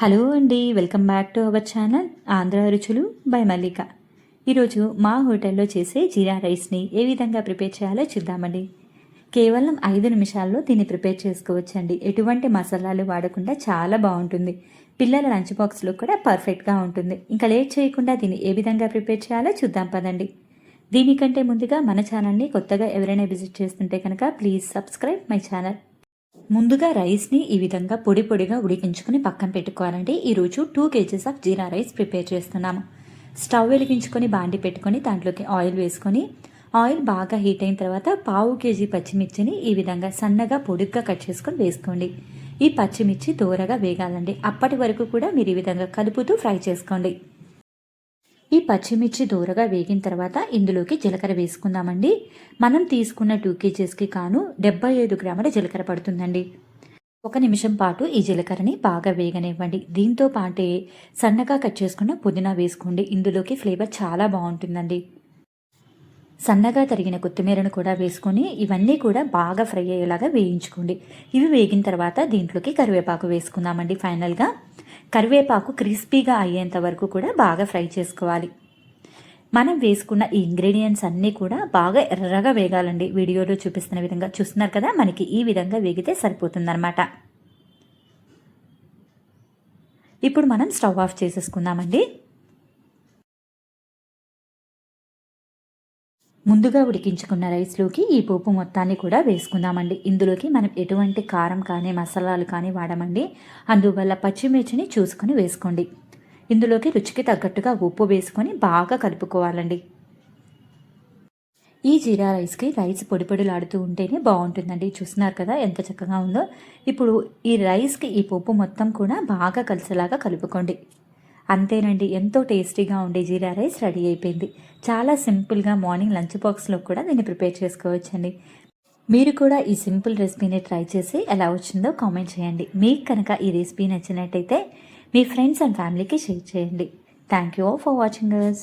Hello అండి welcome back to our channel Andhra రుచులు by మల్లిక. ఈరోజు మా హోటల్లో చేసే జీరా రైస్ని ఏ విధంగా ప్రిపేర్ చేయాలో చూద్దామండి. కేవలం ఐదు నిమిషాల్లో దీన్ని ప్రిపేర్ చేసుకోవచ్చండి. ఎటువంటి మసాలాలు వాడకుండా చాలా బాగుంటుంది. పిల్లల లంచ్ బాక్స్లో కూడా పర్ఫెక్ట్గా ఉంటుంది. ఇంకా లేట్ చేయకుండా దీన్ని ఏ విధంగా ప్రిపేర్ చేయాలో చూద్దాం పదండి. దీనికంటే ముందుగా మన ఛానల్ని కొత్తగా ఎవరైనా విజిట్ చేస్తుంటే కనుక ప్లీజ్ సబ్స్క్రైబ్ మై ఛానల్. ముందుగా రైస్ని ఈ విధంగా పొడి పొడిగా ఉడికించుకుని పక్కన పెట్టుకోవాలండి ఈరోజు two kgs of jeera rice prepare చేస్తున్నాము. స్టవ్ వెలిగించుకొని బాండి పెట్టుకొని దాంట్లోకి ఆయిల్ వేసుకొని ఆయిల్ బాగా హీట్ అయిన తర్వాత పావు కేజీ పచ్చిమిర్చిని ఈ విధంగా సన్నగా పొడుగ్గా కట్ చేసుకొని వేసుకోండి. ఈ పచ్చిమిర్చి దూరగా వేగాలండి. అప్పటి వరకు కూడా మీరు ఈ విధంగా కలుపుతూ ఫ్రై చేసుకోండి. ఈ పచ్చిమిర్చి దూరగా వేగిన తర్వాత ఇందులోకి జీలకర్ర వేసుకుందామండి. మనం తీసుకున్న టూ కేజీస్కి కాను డెబ్బై ఐదు గ్రాముల జీలకర్ర పడుతుందండి. ఒక నిమిషం పాటు ఈ జీలకర్రని బాగా వేగనివ్వండి. దీంతో పాటే సన్నగా కట్ చేసుకున్న పుదీనా వేసుకోండి. ఇందులోకి ఫ్లేవర్ చాలా బాగుంటుందండి. సన్నగా తరిగిన కొత్తిమీరను కూడా వేసుకొని ఇవన్నీ కూడా బాగా ఫ్రై అయ్యేలాగా వేయించుకోండి. ఇవి వేగిన తర్వాత దీంట్లోకి కరివేపాకు వేసుకుందామండి ఫైనల్గా. కరివేపాకు క్రిస్పీగా అయ్యేంత వరకు కూడా బాగా ఫ్రై చేసుకోవాలి. మనం వేసుకున్న ఈ ఇంగ్రీడియంట్స్ అన్నీ కూడా బాగా ఎర్రగా వేగాలండి. వీడియోలో చూపిస్తున్న విధంగా చూస్తున్నారు కదా మనకి ఈ విధంగా వేగితే సరిపోతుందన్నమాట. ఇప్పుడు మనం స్టవ్ ఆఫ్ చేసేసుకుందామండి. ముందుగా ఉడికించుకున్న రైస్లోకి ఈ పోపు మొత్తాన్ని కూడా వేసుకుందామండి. ఇందులోకి మనం ఎటువంటి కారం కానీ మసాలాలు కానీ వాడమండి. అందువల్ల పచ్చిమిర్చిని చూసుకొని వేసుకోండి. ఇందులోకి రుచికి తగ్గట్టుగా ఉప్పు వేసుకొని బాగా కలుపుకోవాలండి. ఈ జీరా రైస్కి రైస్ పొడి పొడిలాడుతూ ఉంటేనే బాగుంటుందండి. చూస్తున్నారు కదా ఎంత చక్కగా ఉందో. ఇప్పుడు ఈ రైస్కి ఈ పప్పు మొత్తం కూడా బాగా కలిసేలాగా కలుపుకోండి. అంతేనండి ఎంతో టేస్టీగా ఉండే జీరా రైస్ రెడీ అయిపోయింది. చాలా సింపుల్గా మార్నింగ్ లంచ్ బాక్స్లో కూడా దీన్ని ప్రిపేర్ చేసుకోవచ్చండి. మీరు కూడా ఈ సింపుల్ రెసిపీని ట్రై చేసి ఎలా వచ్చిందో కామెంట్ చేయండి. మీకు కనుక ఈ రెసిపీ నచ్చినట్టయితే మీ ఫ్రెండ్స్ అండ్ ఫ్యామిలీకి షేర్ చేయండి. Thank you for watching us